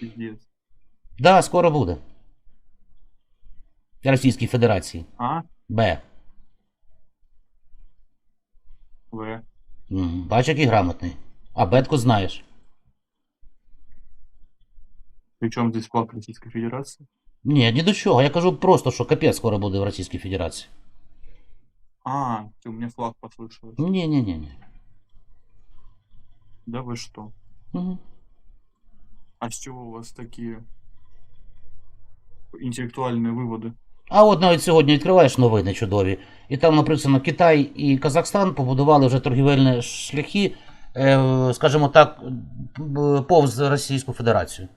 Пиздец. Да, скоро буде. Російській Федерації. А? Б. В. М, Бач, який грамотний. А бетку знаєш. Причем здесь вклад Российской Федерации? Ні, ні до чого. Я кажу просто, що капець скоро буде в Російській Федерації. А, ты у меня флаг послышалось. Ні, ні, ні, ні. Да вы что? Угу. А с чего у вас такие интеллектуальные выводы? А от навіть сьогодні відкриваєш новини чудові, і там написано Китай і Казахстан побудували вже торгівельні шляхи, е, скажімо так, б- повз Російську Федерацію.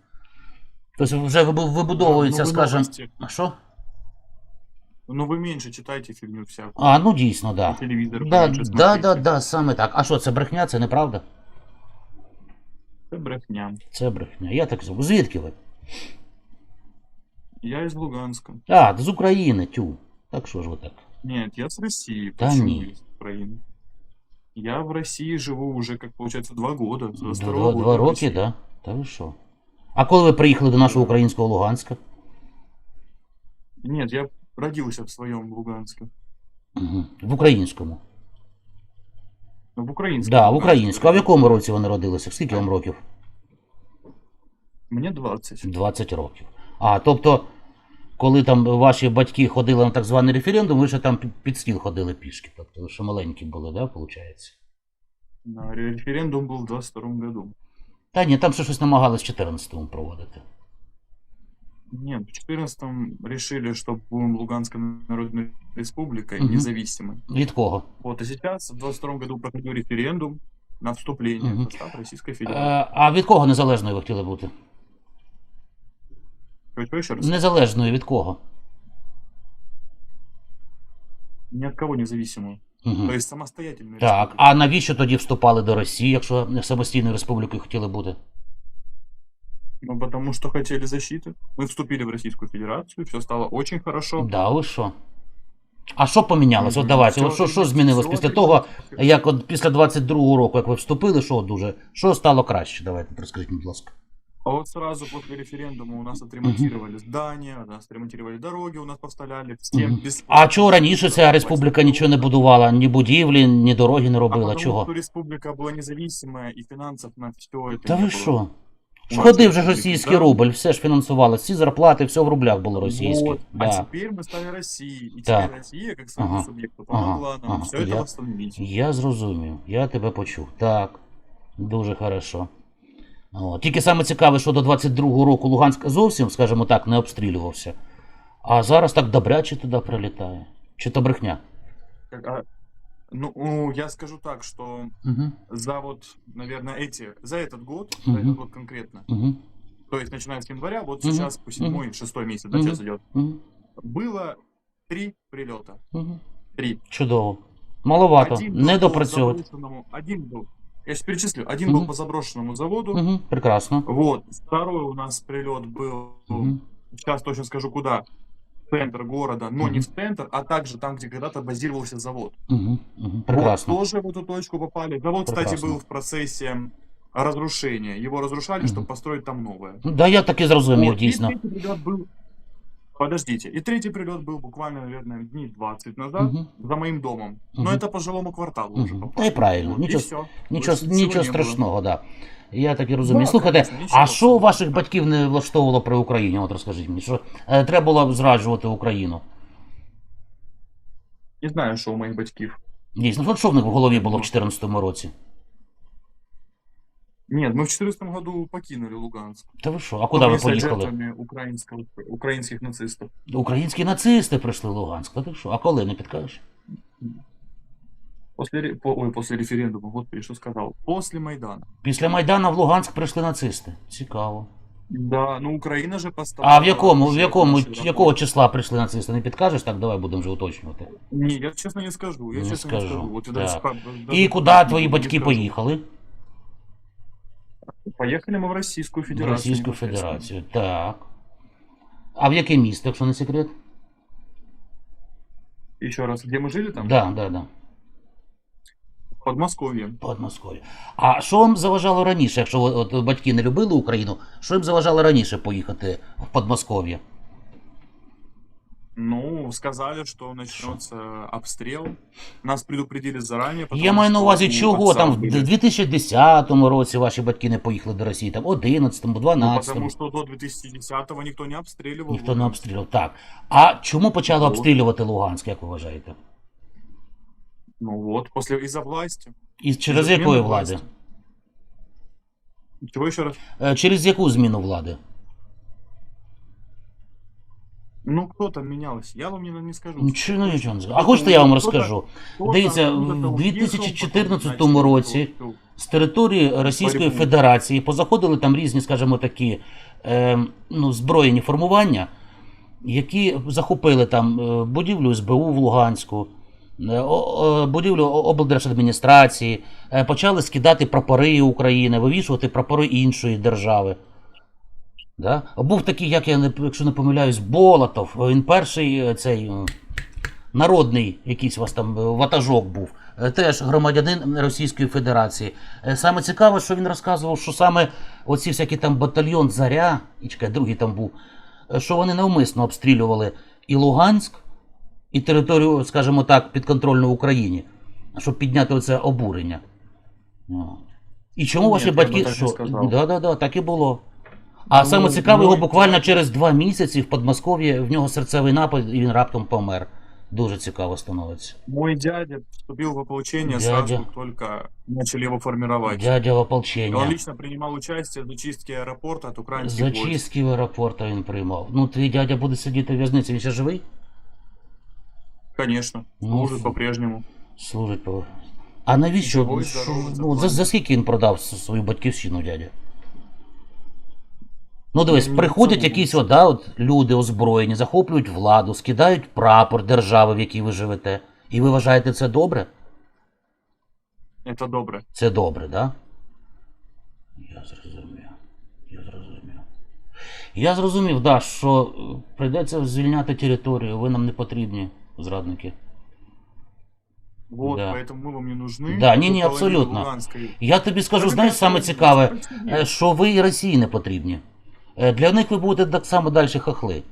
Тобто вже вибу- вибудовується, Ну, вы скажімо. новости. А що? Ну вы меньше читайте фигню всякую. А, ну дійсно, И так. Да. телевизор Да, поменьше да, да, смотрите. да, саме так. А що, це брехня, це неправда? Это брехня. Це брехня. Я так зроблю. Звідки ви? Я из Луганска. А, з України, тю. Так що ж ви так? Нет, я с России. Да Почему не. я из Украины? Я в России живу уже, как получается, два года. С 22 Два, года два в роки, России. так? Да? Та ви що? А коли ви приїхали до нашого українського Луганська? Нет, я родился в своем Луганске. Угу. В українському. Ну, в украинском. Да, в Луганске українському. А в якому році ви народилися? Скільки вам років? Мне 20. 20 років. А, тобто, коли там ваші батьки ходили на так званий референдум, ви ще там під- стіл ходили пішки. Тобто ви ще маленькі були, да, виходить? Референдум был в 22 году. Та ні, там ще щось намагались в 14-му проводити. Нет, в 14 решили, что будем Луганской Народной Республикой Мгм. независимой. Від кого? Вот, а сейчас в 22 году проходил референдум на вступление Мгм. в состав Российской Федерации. А від кого незалежною ви хотіли бути? Что еще раз? Незалежною від кого? Ни от кого независимую. Угу. То есть самостоятельную Так, а навіщо тоді вступали до Росії, якщо самостійною республікою хотіли бути? Ну, потому что хотели защиты. Мы вступили в Российскую Федерацию, все стало очень хорошо. Да, ви що? А що помінялося? От Мгм. давайте, Всё от що, що отлично, змінилось всё після отлично. того, як от після 22-го року, як ви вступили, що дуже, що стало краще? Давайте розкажіть, будь ласка. А вот сразу после референдума у нас отремонтировали здания, у нас отремонтировали дороги, у нас поставляли всем Мгм. без... А чого раніше ця республіка нічого не будувала, ні будівлі, ні дороги не А робила? потому Чого? что республика была независимая и финансов на все это Та не ви было. що? У нас Ходив же ж республика, російський да. рубль, все ж фінансувалося, всі зарплати, все в рублях було російське. Вот. А Да. теперь мы стали Россией. И Так. теперь Россия, как своему Ага. субъекту, Ага. помогла нам Ага. все это Я- восстановить. Я зрозумів, я тебе почув. Так, дуже хорошо. О, тільки саме цікаве, що до 22-го року Луганськ зовсім, скажімо так, не обстрілювався. А зараз так добряче туди прилітає. Чи то брехня? Как- а, Ну, у, я скажу так, что Угу. за вот, наверное, эти, за этот год, за Мгм. этот год конкретно, Угу. то есть начиная с января, вот Мгм. сейчас по седьмой, шестой месяц, да, Мгм. сейчас идет, Угу. было три прилета. Угу. Три. Чудово. Маловато. Один был Не по допрацьовувати. заброшенному- Один был, я сейчас перечислю, один Мгм. был по заброшенному заводу, Угу. Прекрасно. вот, второй у нас прилет был, Угу. сейчас точно скажу куда, в центр города, но не Мгм. в центр, а также там, где когда-то базировался завод. Угу. Угу. Прекрасно. Вот тоже в эту точку попали. Завод, кстати, Прекрасно. был в процессе разрушения. Его разрушали, Мгм. чтобы построить там новое. Да, я так і зрозумів, Вот, дійсно. И третий прилет был... Подождите. И третий прилет был буквально, наверное, дней 20 назад Угу. за моим домом. Но это по жилому кварталу уже Мгм. попали. Да и правильно. Ничего- и все. Нічого, нічого страшного, да. Я так і розумію. Да, Слухайте, конечно, нічого а що страшного. ваших батьків не влаштовувало при Україні? От розкажіть мені, що е, треба було зраджувати Україну? Не знаю, что у моих батьків. Дійсно, от що в них в голові було в 2014 році? Нет, мы в 2014 году покинули Луганск. Та ви що? А куди ви Мы стали поїхали? жертвами украинского, украинских нацистов. Українські нацисти прийшли в Луганськ. Та ти що? А коли не підкажеш? После, ре- по- ой, после референдума, вот ты что сказал. После Майдана. Після Майдана в Луганськ прийшли нацисти. Цікаво. Да, ну Украина же поставила... А в якому, в наши- якому, наши якого рабочие. числа прийшли нацисти? Не підкажеш? Так, давай будемо вже уточнювати. Не, я честно не скажу. Я Не честно не скажу, скажу. Вот я да. даже спра- І даже куди не твої буду, не батьки скажу. Поїхали? Поехали в Російську Федерацію. В Російську. Федерацію. Так. А в яке місто, якщо не секрет? Еще раз, где мы жили там? Да, да, да. Подмосков'я. Подмосков'я. А що вам заважало раніше, якщо от, батьки не любили Україну, що їм заважало раніше поїхати в Подмосков'я? Ну, сказали, что начнется обстрел. Нас предупредили заранее. Я маю на увазі, чого там в 2010 році ваші батьки не поїхали до Росії, там 11-му, Ну, 12-му. потому что до 2010-го никто не обстреливал. Ніхто не обстрілював. Так. А чому почали Ну. обстрілювати Луганськ, як ви вважаєте? Ну вот, после из-за власти. І через якої влади? Чего еще раз? Е, Через яку зміну влади? Ну, кто там менялся? Я вам не, не скажу. Нічого, ну, нічого не скажу. А Кто-то хочете я вам розкажу? Дивіться, в 2014 році з території Російської Федерації позаходили там різні, скажімо такі, е, ну, збройні формування, які захопили там е, будівлю СБУ в Луганську, е, о, будівлю облдержадміністрації, е, почали скидати прапори України, вивішувати прапори іншої держави. Да? Був такий, як я не, якщо не помиляюсь, Болотов. Він перший е, цей е, народний якийсь у вас там е, ватажок був. Теж громадянин Російської Федерації. Саме цікаве, що він розказував, що саме оці всякі там батальйон Заря, і чекай, другий там був, що вони навмисно обстрілювали і Луганськ, і територію, скажімо так, підконтрольну Україні, щоб підняти оце обурення. І чому Ні, ваші батьки. так що? Да, да, да, так і було. А саме цікаве, його буквально через два місяці в Подмосков'ї в нього серцевий напад і він раптом помер. Дуже цікаво становиться. Мой дядя вступил в ополчение Дядя. сразу, как только начали его формировать. Дядя в И он лично принимал участие в зачистке аэропорта от украинских. Зачистки в аеропорта він приймав. Ну, твій дядя буде сидіти в в'язниці, він ще живий? Конечно, Ну, служит по-прежнему. Служить по. А навіщо? Здоровий, ну, за, за скільки він продав свою батьківщину, дядя? Ну, дивись, Ну, приходять це- якісь от, да, от, люди озброєні, захоплюють владу, скидають прапор держави, в якій ви живете. І ви вважаєте це добре? Это добре. Це добре, да? Я зрозумів. Я зрозумів. Я зрозумів, да, що е, прийдеться звільняти територію, ви нам не потрібні, зрадники. Вот, Да. поэтому мы вам не нужны. Да, не, не, Вы половину абсолютно. Луганской- Я тобі скажу, Вы знаєш, меня саме спросите, цікаве, спросите. е, що ви і Росії не потрібні. Е, Для них ви будете так само далі хохли.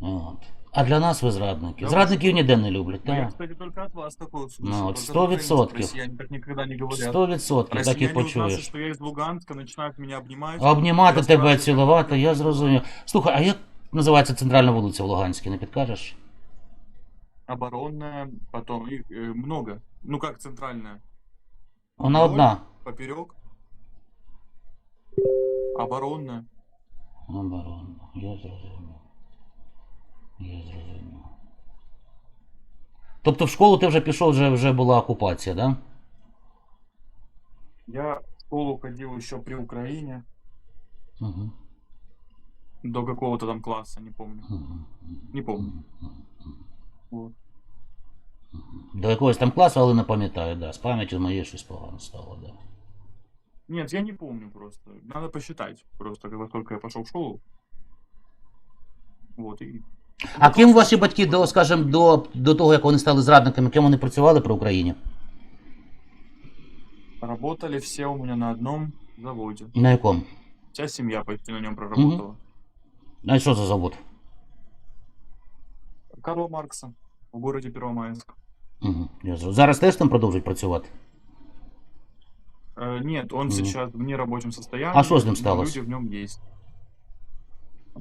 От. А для нас ви зрадники. Да, Зрадників ніде не люблять. Ну, Так. кстати, только от вас такое слышу. Ну, от украинцев відсотків. Россияне так никогда не говорят. Сто відсотків, так і почуєш. что я из Луганска, начинают меня обнимать. Обнімати тебе, цілувати, я зрозумів. Слухай, а як називається центральна вулиця в Луганській, не підкажеш? Оборонная, потом их э, много. Ну как центральная? Вона одна. Поперек. Оборонна. Я зрозумів. Я зрозумів. Тобто в школу ти вже пішов, вже, вже була окупація, так? Да? Я в школу ходил еще при Украине. Угу. До какого-то там класса, не помню. Не помню. Вот. До якогось там класу, але не пам'ятаю, да. З пам'яттю моєю щось погано стало, да. Нет, я не помню просто. Надо посчитать. Просто когда только я пошел в школу. Вот, и А ким ваші батьки, до, скажімо, до, до того, як вони стали зрадниками, ким вони працювали при Україні? работали все у меня на одном заводе. На якому? Вся семья почти на нем проработала. А що за завод? Карла Маркса в городе Первомайск. Угу. Я зрозумів. Зараз теж там продовжують працювати. Э, нет, он Мгм. сейчас в нерабочем состоянии. А что с ним но сталось? Люди в нем есть.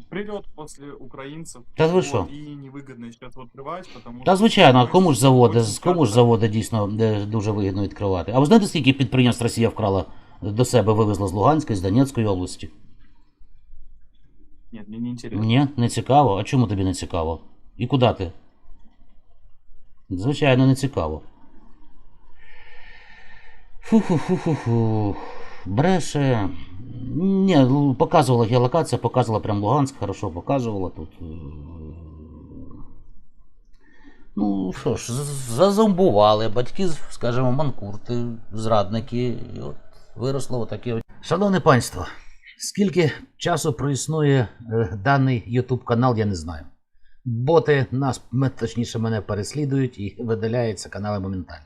Прилет после украинцев. Да вы вот, шо? И невыгодно сейчас вот открывать, потому Та что звичайно, а знаешь, кому ж заводи, очень з кому ж часто- заводи дійсно де дуже вигідно відкривати. А ви знаєте, скільки підприємств Росія вкрала до себе, вивезла з Луганської, з Донецької області? Нет, мне не интересно. Ні, не цікаво. А чому тобі не цікаво? І куди ти? Звичайно, не цікаво. Фу-ху-ху-ху-ху. Бреше. Ні, ну, показувала геолокація, показувала прям Луганськ, хорошо показувала тут. е, Ну, що ж, зазомбували, батьки, скажімо, манкурти, зрадники. І от виросло отаке. от. Шановне панство, скільки часу проіснує е, даний YouTube канал, я не знаю. Боти нас, точніше, мене переслідують і видаляються канали моментально.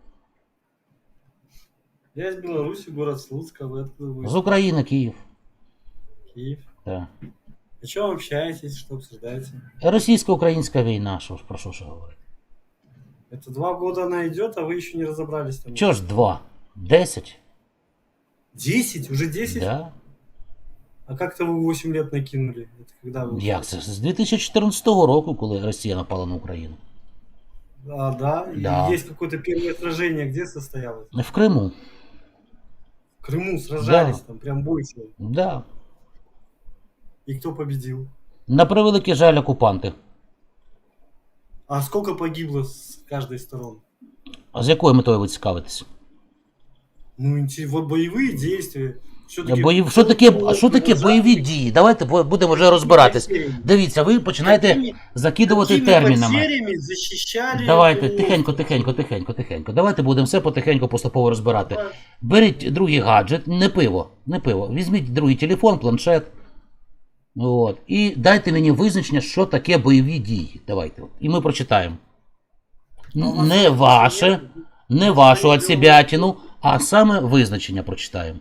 Я из Беларуси, город Слуцк, а вы откуда вы? З України, Київ. Киев. Так. О чем общаетесь, что обсуждаете? Російсько-українська війна, що ж про що ж говорити? Это два года она идет, а вы еще не разобрались там. Чого ж два? Десять? Десять? Уже десять? Да. А как-то вы 8 лет накинули. Это когда вы... Як це? З 2014 року, коли Росія напала на Україну. А, да? И Да. есть какое-то первое сражение, где состоялось? В Криму. Крыму сражались, Да. там прям бойцы. Да. И кто победил? На превеликий жаль окупанти. А сколько погибло с каждой стороны? сторон? А з якою метою ви цікавитесь? Ну, вот боевые действия. Що таке, а що таке бойові дії? Давайте будемо вже розбиратись. Дивіться, ви починаєте закидувати термінами. Давайте тихенько, тихенько, тихенько, тихенько. Давайте будемо все потихеньку поступово розбирати. Беріть другий гаджет, не пиво, не пиво. Візьміть другий телефон, планшет. От. І дайте мені визначення, що таке бойові дії. Давайте. І ми прочитаємо. Н- Не ваше, не вашу отсебятину, а саме визначення прочитаємо.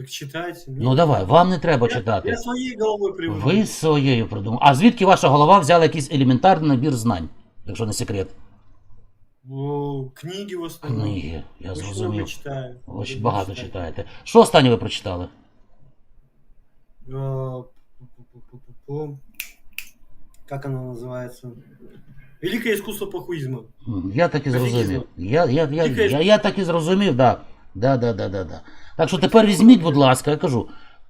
Так читайте. Ну давай, вам не треба Я, читати. я своей головой привык. Ви своєю придумали. А звідки ваша голова взяла якийсь елементарний набір знань, якщо не секрет? О, книги в основном. Книги, я Очень много зрозумів. читаю. Очень Люблю багато читать. читаєте. Що останнє ви прочитали? Э, пу-пу-пу-пу-пу. Как она называется? Великое искусство похуизма. М, Я так і Пофігізм. зрозумів. Я, я, я, Тільки- я, я так і зрозумів, да. Да, да, да, да, да. Так що тепер візьміть, будь ласка, я кажу,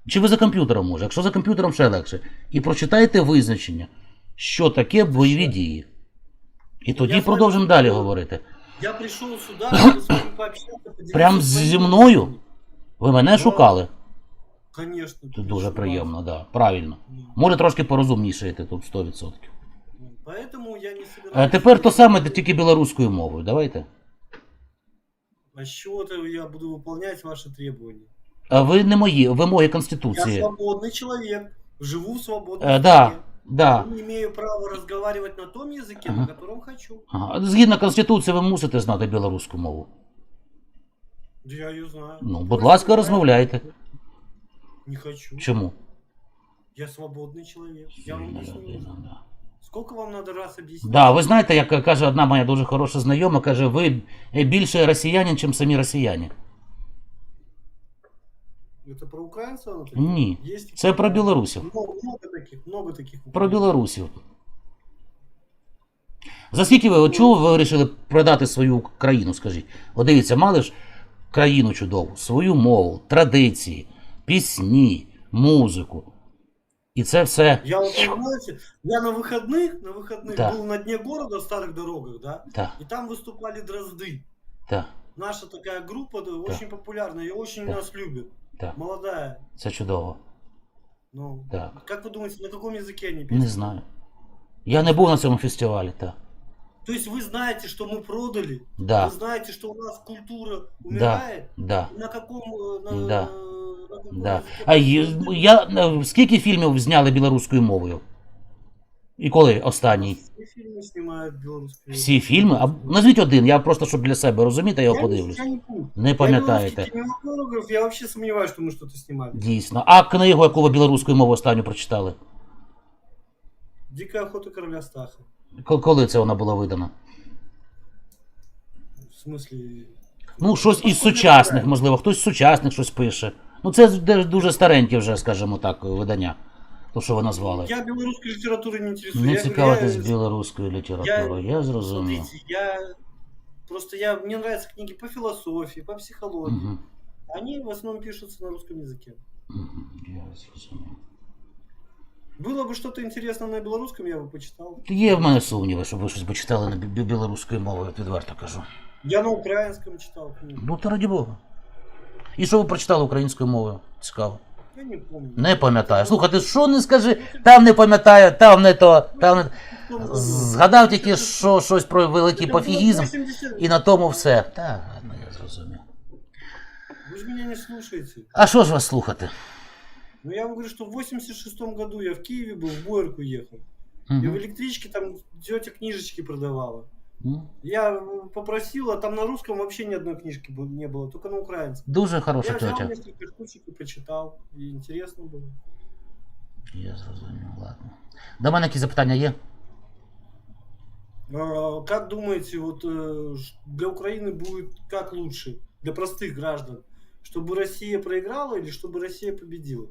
чи ви за комп'ютером може, якщо за комп'ютером ще легше, і прочитайте визначення, що таке бойові дії. І тоді Я продовжимо знаю, далі що- говорити. Я пришел сюда, чтобы с вами пообщаться. поделиться Прям своими зі мною? мыслями. Ви мене Да. шукали? Конечно. Це дуже конечно, приємно, вас. да. Правильно. Ну, Може трошки порозумнішаєте тут 100%. ну, Поэтому я не А собираюсь... тепер то саме, тільки білоруською мовою. Давайте. А с чего-то я буду выполнять ваши требования. А ви не мої вимоги Я Конституції. свободный человек, живу в свободной Е, да, стране. да. Не имею права разговаривать на том языке, Ага. на котором хочу. Ага. Згідно Конституції, ви мусите знати білоруську мову. Да я ее знаю. Ну, будь Просто ласка, знаю. розмовляйте. Не хочу. Чому? Я свободный человек. Я вам Вільна объясню. Сколько вам надо раз объяснить? Да, ви знаєте, як каже одна моя дуже хороша знайома, каже, ви більше росіянин, ніж самі росіяни. Это про украинцев? Ні. Есть Це про білорусів. Много, много таких, много таких. Про украинцев. білорусів. За скільки ви, от чого ви вирішили продати свою країну, скажіть? От дивіться, мали ж країну чудову, свою мову, традиції, пісні, музику. І це все. Я от я на вихідних, на вихідних да. був на дні города в старих дорогах, да? да. І там виступали дрозди. Да. Наша така група да, дуже да. популярна, і дуже да. нас люблять. Да. Молодая. Це чудово. Ну, да. Як ви думаєте, на якому язикі вони пишуть? Не знаю. Я не був на цьому фестивалі, так. То есть вы знаете, что мы продали, да. вы знаете, что у нас культура умирает, да. Да. на каком э, на, да. на каком Да. языке А мы є- продали? я е, скільки фільмів зняли білоруською мовою? І коли останній? Все фильмы снимают белорусские. Всі фільми? А назвіть один, я просто щоб для себе розуміти, я його Я не- подивлюсь. я не помню. Не Я пам'ятаєте. белорусский кинематограф, я вообще сомневаюсь, что мы что-то снимали. Дійсно. А книгу, яку ви білоруською мовою останню прочитали? Дикая охота короля Стаха. Ко- Коли це вона була видана? В смысле... Ну, щось із Насколько я сучасних, знаю. можливо, хтось з сучасних щось пише. Ну, це де- дуже старенькі вже, скажімо так, видання. То, що ви назвали. Я белорусской литературой не интересуюсь. Не Я- цікавитесь я- білоруською літературою, я зрозумів. Смотрите, я... Просто я... Мне нравятся книги по философии, по психологии. Угу. Они в основном пишутся на русском языке. Угу. Я зрозумів. Было бы что-то интересное на белорусском, я бы почитал. Є в мене сумніви, щоб ви щось почитали на бі- білоруською мовою, відверто кажу. Я на украинском читал книги. Ну, то раді Бога. І що ви прочитали українською мовою? Цікаво. Я не помню. Не пам'ятаю. Слухай, ти що не скажи? Там не пам'ятаю, там не то, там не. Кто назовет? Згадав тільки що щось про великий Это было пофігізм, 80. і на тому все. Так, ладно, я зрозумів. Вы же меня не слушаете. А що ж вас слухати? Ну я вам говорю, что в 86 году я в Киеве был, в Боярку ехал. И в Мгм. электричке там тетя книжечки продавала. Ну, Я э, попросил, а там на русском вообще ни одной книжки бу- не было, только на украинском. Дуже хороша Я взял тетя. несколько штучек и почитал. И интересно было. Я зрозумів, ладно. До мене якісь запитання є? А, Как думаете, вот э, ш- для Украины будет как лучше, для простых граждан? Чтобы Россия проиграла или чтобы Россия победила?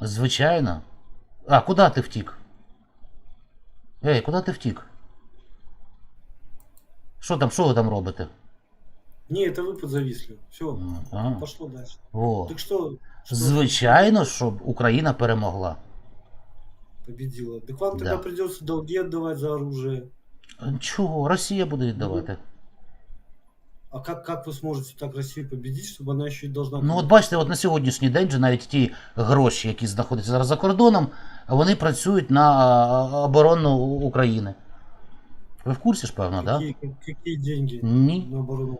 Звичайно. А, куди ти втік? Ей, куди ти втік? Що там, що ви там робите? Не, это вы подзависли. Все, А, пошло дальше. о. Так что, что Звичайно, щоб Україна перемогла. победила? Так вам Да. тогда придется долги отдавать за оружие. Чого? Росія буде віддавати. А как, как вы сможете так Россию победить, чтобы она еще и должна... Ну, от бачите, от на сьогоднішній день же навіть ті гроші, які знаходяться зараз за кордоном, вони працюють на а, оборону України. Ви в курсі ж, певно, так? какие, какие деньги Ні. на оборону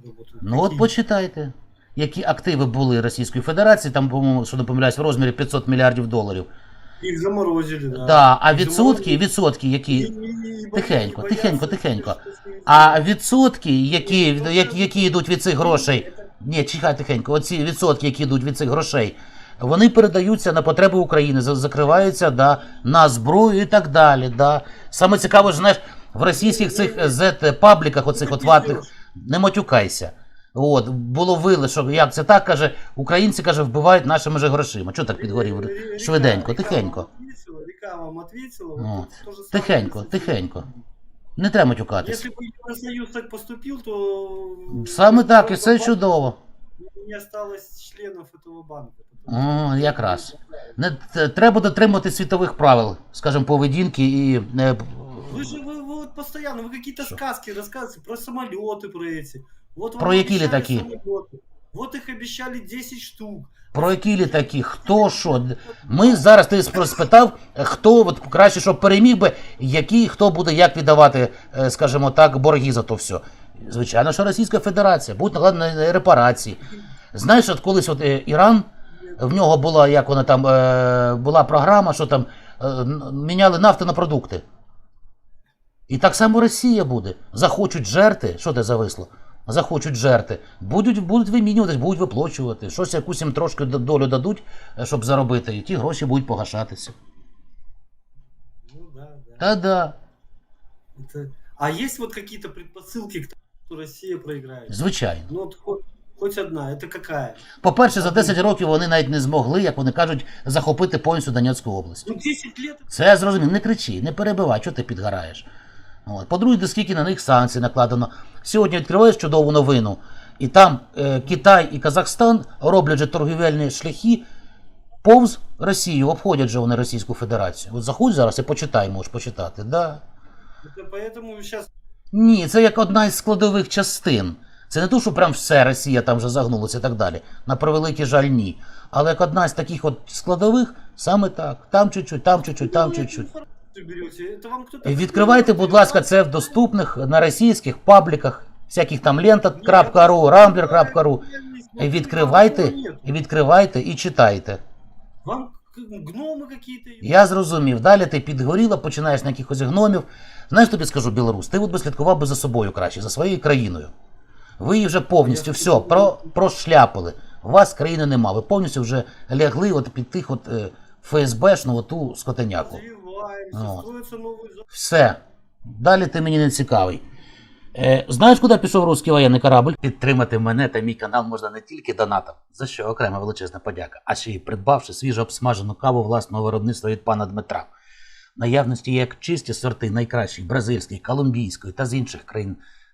работают? Ну от почитайте, які активи були Російської Федерації, там, по-моєму, що не помиляюсь, в розмірі 500 мільярдів доларів. Их заморозили, да. Да, а відсотки, відсотки, які. Тихенько, тихенько, тихенько. А відсотки, які, які, які йдуть від цих грошей, ні, чекай тихенько, оці відсотки, які йдуть від цих грошей, вони передаються на потреби України, за- закриваються да, на зброю і так далі. Да. Саме цікаво, ж, знаєш, в російських цих Z-пабліках, оцих от ватних, не матюкайся. От, було вили, що як це так каже, українці каже, вбивають нашими же грошима. Чого так підгорів? Ре- Река- Швиденько, Река тихенько. вам ответила, Река вам ответила. Ну, вот то же самое Тихенько, с этим. тихенько. Не треба матюкатися. Если бы Евросоюз так поступил, то... Саме так, і все Банк- чудово. Не осталось членов этого банка. О, якраз. Не т- треба дотримувати світових правил, скажімо, поведінки і е, Вы же вы, вы вот постоянно, вы какие-то Что? сказки рассказываете про самолеты, про эти. Вот вам Про які обещали літаки? самолеты. Вот их обещали 10 штук. про які літаки, хто що. Ми зараз ти спро- спитав, е, хто от краще, щоб переміг би, які хто буде як віддавати, е, скажімо так, борги за то все. Звичайно, що Російська Федерація, будуть накладені на репарації. Знаєш, от колись от е, Іран, в нього була як вона там е, була програма, що там е, міняли нафту на продукти. І так само Росія буде. Захочуть жерти, що те зависло? Захочуть жерти, будуть, будуть вимінюватись, будуть виплачувати. Щось якусь їм трошки долю дадуть, е, щоб заробити, і ті гроші будуть погашатися. Ну да, да. Та-да, Это- А есть вот какие-то предпосылки тому, что проиграет? звичайно. Ну вот хоть, хоть одна, это какая? По-перше, за 10 років вони навіть не змогли, як вони кажуть, захопити повністю Донецьку область. Ну 10 лет Це я зрозумів, не кричи, не перебивай, чого ти підгораєш. От. По-друге, до скільки на них санкцій накладено. Сьогодні відкриваєш чудову новину, і там е, Китай і Казахстан роблять же торгівельні шляхи повз Росію, обходять же вони Російську Федерацію. От заходь зараз і почитай, можеш почитати. Да. это поэтому сейчас Ні, це як одна із складових частин. Це не то, що прям все Росія там вже загнулася і так далі. На превеликий жаль, ні. Але як одна з таких от складових, саме так. Там чуть-чуть, там чуть-чуть, там чуть-чуть. Это вам кто-то Відкривайте, будь ласка, це в доступних на російських пабліках, всяких там лента.ру, rambler.ru. Відкривайте, відкривайте і читайте. Вам гномы какие-то. Я зрозумів. Далі ти підгоріла, починаєш на якихось гномів. Знаєш, тобі скажу, білорус, ти от би слідкував би за собою краще, за своєю країною. Ви її вже повністю все про, прошляпали. У вас країни нема. Ви повністю вже лягли от під тих от е, ФСБшну оту скотеняку. Новые зоны. Все. Далі ти мені не цікавий. Е, знаєш, куди пішов русський воєнний корабль? Підтримати мене та мій канал можна не тільки донатом, за що окрема величезна подяка, а ще й придбавши свіжо обсмажену каву власного виробництва від пана Дмитра. Наявності є як чисті сорти найкращих бразильської, колумбійської та з інших країн